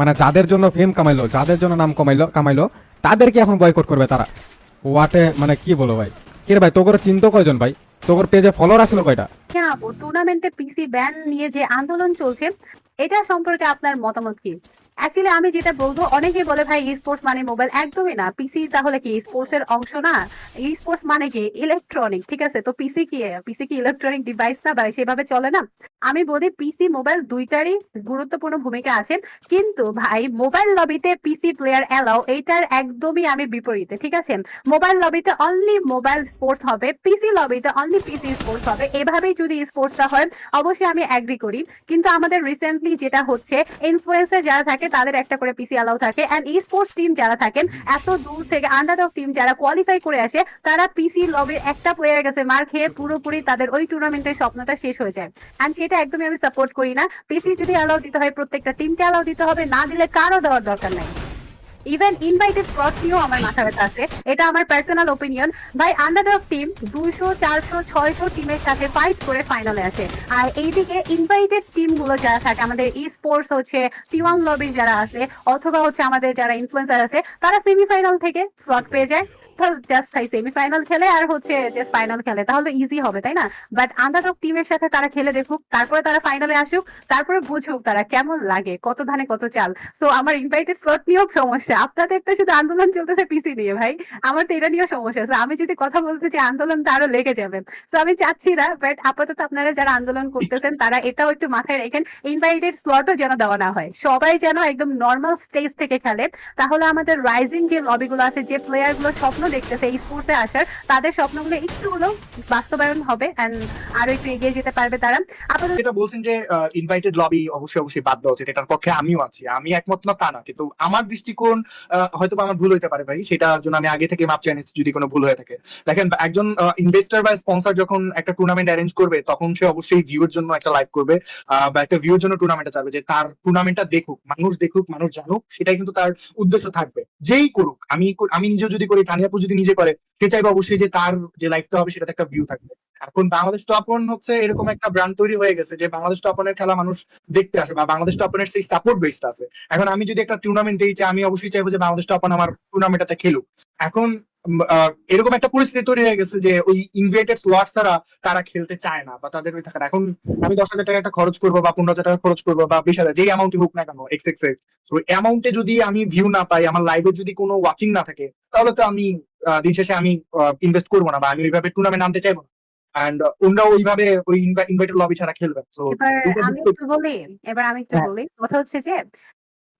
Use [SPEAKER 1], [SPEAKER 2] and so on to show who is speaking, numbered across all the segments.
[SPEAKER 1] মানে যাদের জন্য ফেম কামাইলো, যাদের জন্য নাম কামাইলো কামাইলো, তাদেরকে এখন বয়কট করবে তারা। ওয়াটে মানে কি বলো ভাই? কে ভাই, তোর চিন্তা কয়জন ভাই? তোর পেজে ফলোয়ার আসলো কয়টা?
[SPEAKER 2] টুর্নামেন্টে পিসি ব্যান নিয়ে যে আন্দোলন চলছে, এটা সম্পর্কে আপনার মতামত কি? অ্যাকচুয়ালি আমি যেটা বলব, অনেকেই বলে ভাই স্পোর্টস মানে মোবাইল একদমই না। পিসি তাহলে কি স্পোর্টস এর অংশ না? স্পোর্টস মানে কি? ইলেকট্রনিক ঠিক আছে? তো পিসি কি পিসি কি ইলেকট্রনিক ডিভাইস না? বা সেভাবে চলে না? আমি বলি পিসি মোবাইল দুইটারই গুরুত্বপূর্ণ ভূমিকা আছে। কিন্তু ভাই মোবাইল লবিতে পিসি প্লেয়ার অ্যালাও এইটার একদমই আমি বিপরীতে, ঠিক আছে? মোবাইল লবিতে অনলি মোবাইল স্পোর্টস হবে পিসি লবিতে অনলি পিসি স্পোর্টস হবে। এভাবেই যদি স্পোর্টসটা হয়, অবশ্যই আমি অ্যাগ্রি করি। কিন্তু আমাদের রিসেন্টলি যেটা হচ্ছে ইনফ্লুয়েন্সার যারা থাকে তাদের একটা করে পিসি অ্যালাউ থাকে অ্যান্ড ই স্পোর্টস টিম যারা থাকেন, এত দূর থেকে আন্ডার অফ টিম যারা কোয়ালিফাই করে আসে, তারা পিসি লবে একটা প্লেয়ারের কাছে মার খেয়ে পুরোপুরি তাদের ওই টুর্নামেন্টের স্বপ্নটা শেষ হয়ে যায়। অ্যান্ড সেটা একদমই আমি সাপোর্ট করি না। পিসি যদি অ্যালাউ দিতে হয়, প্রত্যেকটা টিমকে অ্যালাউ দিতে হবে, না দিলে কারও দেওয়ার দরকার নাই। ইভেন ইনভাইটেড নিয়েও আমার মাথা ব্যথা আছে। এটা আমার পার্সোনাল ওপিনিয়ন ভাই আন্ডারডগ টিম দুইশো, চারশো, ছয়শো টিমের সাথে ফাইট করে ফাইনালে আসে আর এইদিকে ইনভাইটেড টিমগুলো যারা থাকে, আমাদের ই স্পোর্টস হচ্ছে টিওয়ান লবির যারা আছে, অথবা হচ্ছে আমাদের যারা ইনফ্লুয়েন্সার আছে, তারা সেমিফাইনাল থেকে স্লট পেয়ে যায়। জাস্ট সেমিফাইনাল খেলে আর হচ্ছে জাস্ট ফাইনাল খেলে। তাহলে ইজি হবে, তাই না? বাট আন্ডারডগ টিমের সাথে তারা খেলে দেখুক, তারপরে তারা ফাইনালে আসুক, তারপরে বুঝুক তারা কেমন লাগে, কত ধানে কত চাল। সো আমার ইনভাইটেড স্লট নিয়েও সমস্যা। আপনাদের তো শুধু আন্দোলন চলতেছে পিসি নিয়ে, ভাই। আমার তো এটা নিয়েও সমস্যা। আছে আমি যদি কথা বলতে চাই আন্দোলনটা আরও লেগে যাবে। সো আমি চাচ্ছি না বাট আপাতত আপনারা যারা আন্দোলন করতেছেন, তারা এটাও একটু মাথায় রেখেন ইনভাইটেড স্লটও যেন দেওয়া না হয়। সবাই যেন একদম নর্মাল স্টেজ থেকে খেলে। তাহলে আমাদের রাইজিং যে লবিগুলো আছে, যে প্লেয়ারগুলো স্বপ্ন দেখতেছে, এই স্পোর্টসে আসার। তাদের স্বপ্নগুলো একটু হলেও বাস্তবায়ন হবে এন্ড আরও একটু এগিয়ে যেতে পারবে তারা। আপাতত
[SPEAKER 3] যেটা বলছেন যে ইনভাইটেড লবি অবশ্যই অবশ্যই বাদ দেওয়া উচিত এটার পক্ষে আমিও আছি। আমি একমত না, তা না, কিন্তু আমার দৃষ্টিকোণ হয়তো আমার ভুল হইতে পারে ভাই, সেটার জন্য আমি আগে থেকে মাপ চাই যদি কোনো ভুল হয়ে থাকে। দেখেন, একজন ইনভেস্টর বা স্পন্সর যখন একটা টুর্নামেন্ট অ্যারেঞ্জ করবে, তখন সে অবশ্যই ভিউর জন্য একটা লাইভ করবে বা একটা ভিউর জন্য টুর্নামেন্টটা চাইবে যে তার টুর্নামেন্টটা দেখুক, মানুষ দেখুক, মানুষ জানুক, সেটাই কিন্তু তার উদ্দেশ্য থাকবে। যেই করুক, আমি আমি নিজেও যদি করি তানিয়াপু যদি নিজে করে, সে চাইবে অবশ্যই যে তার যে লাইফটা হবে সেটাতে একটা ভিউ থাকবে। এখন বাংলাদেশ টপন হচ্ছে এরকম একটা ব্র্যান্ড তৈরি হয়ে গেছে যে বাংলাদেশ টপনের খেলা মানুষ দেখতে আসে বা বাংলাদেশ টপনের সেই সাপোর্ট বেসটা আছে। এখন আমি যদি একটা টুর্নামেন্ট দিই যে আমি অবশ্যই চাইব যে বাংলাদেশ টপন আমার টুর্নামেন্টটাতে খেলুক। এখন এরকম একটা পরিস্থিতি তৈরি হয়ে গেছে যে ওই ইনভাইটেড স্লট ছাড়া তারা খেলতে চায় না বা তাদের ওই থাকার এখন আমি দশ হাজার টাকা একটা খরচ করব বা পনেরো হাজার টাকা খরচ করব বা বিশ হাজার যেই অ্যামাউন্ট হোক না কেন এক্স এক্স তো অ্যামাউন্টে যদি আমি ভিউ না পাই আমার লাইভে যদি কোনো ওয়াচিং না থাকে তাহলে তো আমি দিন শেষে আমি ইনভেস্ট করব না বা আমি ওইভাবে টুর্নামেন্ট আনতে চাইব না। অ্যান্ড ওনারা ওইভাবে ওই ইনভাইটেড লবি ছাড়া খেলবেন।
[SPEAKER 2] এবার আমি একটু বলি এবার আমি একটু
[SPEAKER 3] হ্যাঁ।
[SPEAKER 2] বলি। কথা হচ্ছে যে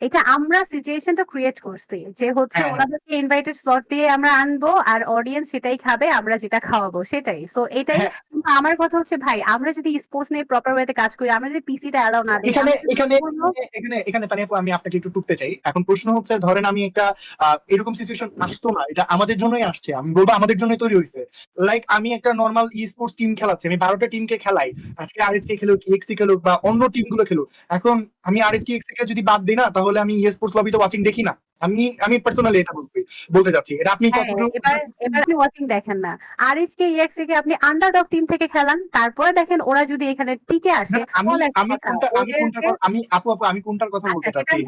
[SPEAKER 2] এটা আমরা সিচুয়েশনটা ক্রিয়েট করছি যে হচ্ছে
[SPEAKER 3] হ্যাঁ।
[SPEAKER 2] ওনাদেরকে ইনভাইটেড স্লট দিয়ে আমরা আনব আর অডিয়েন্স সেটাই খাবে আমরা যেটা খাওয়াবো সেটাই সো এটাই
[SPEAKER 3] হ্যাঁ।
[SPEAKER 2] কিন্তু আমার কথা হচ্ছে ভাই আমরা যদি স্পোর্টস নিয়ে প্রপার ওয়েতে কাজ করি আমরা যদি পিসিটা অ্যালাউ না দিই
[SPEAKER 3] এখানে
[SPEAKER 2] আমরা যদি
[SPEAKER 3] এখানে
[SPEAKER 2] কোনো-
[SPEAKER 3] এখানে এখানে তানিয়া আপু, আমি আপনাকে একটু টুকতে চাই এখন প্রশ্ন হচ্ছে ধরেন আমি একটা আহ, এরকম সিচুয়েশন আসতো না এটা আমাদের জন্যই আসছে আমি বলব আমাদের জন্যই তৈরি হয়েছে লাইক আমি একটা নর্মাল ই স্পোর্টস টিম খেলাচ্ছি আমি বারোটা টিমকে খেলাই আজকে আর এস কে খেলুক এক্সি খেলুক বা অন্য টিমগুলো খেলুক এখন আমি আর এস কে এক্সি কে যদি বাদ দিই না তাহলে আমি ই স্পোর্টস লবিতে ওয়াচিং দেখি না। আমি আমি পার্সোনালি এটা বলতে বলতে যাচ্ছি এটা আপনি
[SPEAKER 2] হ্যাঁ, এবার এবার আপনি ওয়াচিং দেখেন না। আর এইচ কে ইএক্সি কে আপনি আন্ডারডগ টিম থেকে খেলান তারপরে দেখেন ওরা যদি এখানে টিকে আসে
[SPEAKER 3] আমি আমি কোনটা আমি কথা- আমি আপু আপু আমি কোনটার কথা বলতে
[SPEAKER 2] আচ্ছা
[SPEAKER 3] চাচ্ছি?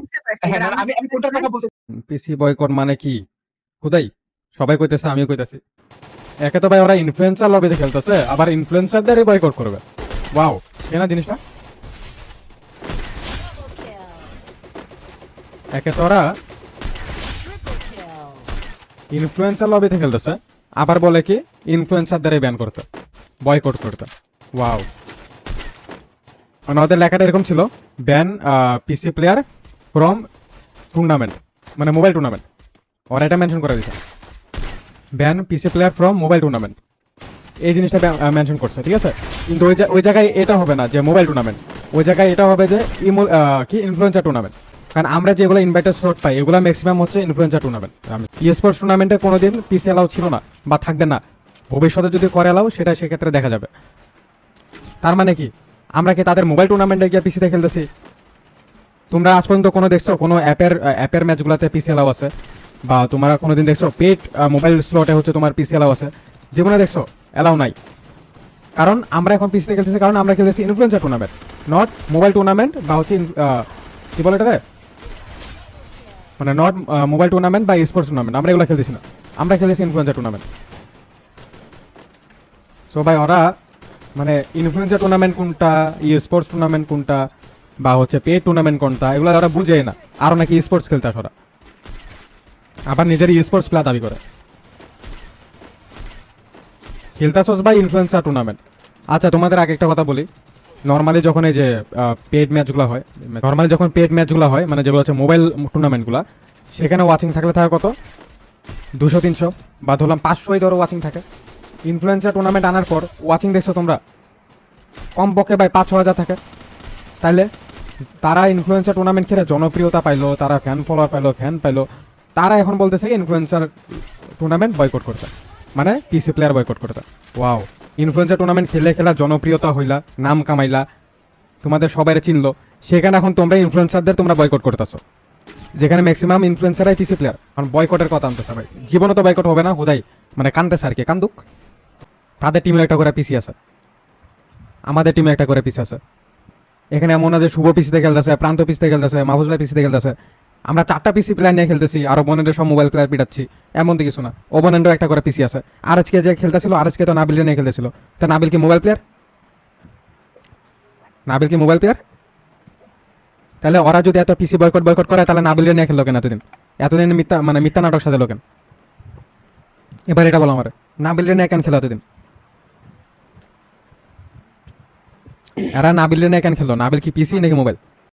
[SPEAKER 3] হ্যাঁ আমি আমি কোনটার কথা বলতে
[SPEAKER 1] পিসি বয়কট মানে কি? খুদাই সবাই কইতেছে আমিও কইতাছি। একে তো ভাই ওরা ইনফ্লুয়েন্সার লবিতে খেলতেছে আবার ইনফ্লুয়েন্সারদেরই বয়কট করবে। ওয়াও কেনা জিনিসটা? একে তো ওরা ইনফ্লুয়েন্সার লবিতে খেলতেছে আবার বলে কি ইনফ্লুয়েন্সারদেরই ব্যান করতে বয়কট করতে। ওয়াও মানে ওদের লেখাটা এরকম ছিল ban PC player from tournament মানে মোবাইল টুর্নামেন্ট ওরা এটা মেনশন করে দিচ্ছে ban PC player from mobile tournament এই জিনিসটা মেনশন করছে, ঠিক আছে? কিন্তু ওই ওই জায়গায় এটা হবে না যে মোবাইল টুর্নামেন্ট ওই জায়গায় এটা হবে যে ইমো কি ইনফ্লুয়েন্সার টুর্নামেন্ট কারণ আমরা যেগুলো ইনভাইটার স্লট পাই, এগুলো ম্যাক্সিমাম হচ্ছে ইনফ্লুয়েন্সার টুর্নামেন্ট ই স্পোর্টস টুর্নামেন্টে কোনোদিন পিসি অ্যালাউ ছিল না বা থাকবে না। ভবিষ্যতে যদি করে অ্যালাউ সেটা সেক্ষেত্রে দেখা যাবে। তার মানে কি? আমরা কি তাদের মোবাইল টুর্নামেন্টে গিয়ে পিসিতে খেলতেছি? তোমরা আজ পর্যন্ত কোনো দেখছ, কোনো অ্যাপের অ্যাপের ম্যাচগুলোতে পিসি অ্যালাউ আছে? বা তোমরা কোনোদিন দেখছ পেড মোবাইল স্লটে হচ্ছে তোমার পিসি অ্যালাউ আছে? জীবনে দেখছ অ্যালাউ নাই। কারণ আমরা এখন পিসিতে খেলতেছি, কারণ আমরা খেলতেছি influencer tournament not mobile tournament বা হচ্ছে কি বলে এটাকে? মানে নট মোবাইল টুর্নামেন্ট বা স্পোর্টস টুর্নামেন্ট আমরা এগুলো খেলতেছি না। আমরা খেলেছি ইনফ্লুয়েন্সার টুর্নামেন্ট সো ভাই, ওরা মানে ইনফ্লুয়েন্সার টুর্নামেন্ট কোনটা ই স্পোর্টস টুর্নামেন্ট কোনটা, বা হচ্ছে পে টুর্নামেন্ট কোনটা, এগুলো ওরা বুঝে না। আরও নাকি স্পোর্টস খেলতে আসে ওরা। আবার নিজের স্পোর্টস প্লেয়ার দাবি করে। খেলতাছস বা ইনফ্লুয়েন্সার টুর্নামেন্ট আচ্ছা তোমাদের আগে একটা কথা বলি। নর্মালি যখন এই যে পেড ম্যাচগুলো হয় নর্মালি যখন পেড ম্যাচগুলো হয় মানে যেগুলো হচ্ছে মোবাইল টুর্নামেন্টগুলো সেখানে ওয়াচিং থাকলে থাকে কত? দুশো, তিনশো, বা ধরলাম পাঁচশোই ধরো ওয়াচিং থাকে। ইনফ্লুয়েন্সার টুর্নামেন্ট আনার পর ওয়াচিং দেখছ তোমরা? কমপক্ষে ভাই পাঁচ, ছ হাজার থাকে। তাইলে তারা ইনফ্লুয়েন্সার টুর্নামেন্ট খেলে জনপ্রিয়তা পাইলো, তারা ফ্যান ফলোয়ার পাইলো ফ্যান পাইলো, তারা এখন বলতেছে ইনফ্লুয়েন্সার টুর্নামেন্ট বয়কট করতে মানে পিসি প্লেয়ার বয়কট করতে। ওয়াও ইনফ্লুয়েন্সার টুর্নামেন্ট খেলে খেলা জনপ্রিয়তা হইলা, নাম কামাইলা, তোমাদের সবাই চিনলো। সেখানে এখন তোমরা ইনফ্লুয়েন্সারদের তোমরা বয়কট করতেছো। যেখানে ম্যাক্সিমাম ইনফ্লুয়েন্সারাই পিসি প্লেয়ার কারণ বয়কটের কথা আনতে ভাই। জীবনে তো বয়কট হবে না, হুদাই। মানে কানতেছে আর কি, কান্দুক। তাদের টিমে একটা করে পিসি আছে। আমাদের টিমে একটা করে পিসি আছে। এখানে এমন যে শুভ পিসিতে খেলতেছে, প্রান্ত পিসিতে খেলতেছে, মাহফুজ ভাই পিসিতে খেলতেছে। আমরা চারটা পিসি প্লেয়ার নিয়ে খেলতেছি, আর ওপোনেন্টের সব মোবাইল প্লেয়ার পিটাচ্ছি। এমন তো কিছু না ওপোনেন্টও একটা করে পিসি আছে। আর আজকে যে খেলতেছিল, আর আজকে তো নাবিল নিয়ে খেলতেছিল। তা নাবিল কি মোবাইল প্লেয়ার নাবিল কি মোবাইল প্লেয়ার তাহলে ওরা যদি এত পিসি বয়কট বয়কট করে, তাহলে নাবিল নিয়ে খেললো কেন এতদিন? এতদিন মিথ্যা মানে মিথ্যা নাটক সাজালো কেন? এবার এটা বলো আমার নাবিল নিয়ে কেন খেলো এতদিন? এরা নাবিল নিয়ে কেন খেললো? নাবিল কি পিসি নাকি মোবাইল